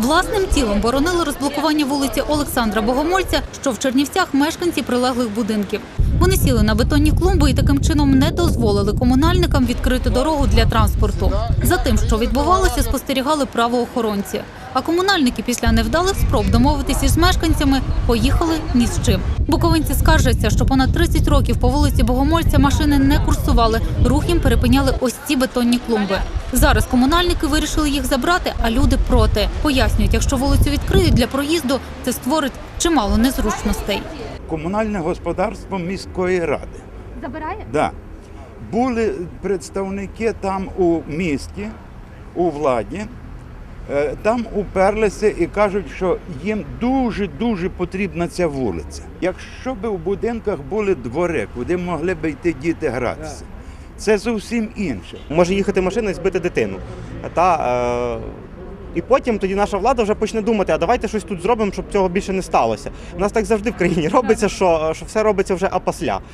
Власним тілом боронили розблокування вулиці Олександра Богомольця, що в Чернівцях мешканці прилеглих будинків. Вони сіли на бетонні клумби і таким чином не дозволили комунальникам відкрити дорогу для транспорту. За тим, що відбувалося, спостерігали правоохоронці. А комунальники після невдалих спроб домовитися із мешканцями поїхали ні з чим. Буковинці скаржаться, що понад 30 років по вулиці Богомольця машини не курсували. Рух їм перепиняли ось ці бетонні клумби. Зараз комунальники вирішили їх забрати, а люди проти. Пояснюють, якщо вулицю відкриють для проїзду, це створить чимало незручностей. комунальне господарство міської ради. Забирає? Да. Були представники там у місті, у владі, там уперлися і кажуть, що їм дуже-дуже потрібна ця вулиця. Якщо б у будинках були двори, куди могли б йти діти гратися, це зовсім інше. може їхати машина і збити дитину. Та, е, і потім тоді наша влада вже почне думати, а давайте щось тут зробимо, щоб цього більше не сталося. У нас так завжди в країні робиться, що, що все робиться вже апасля.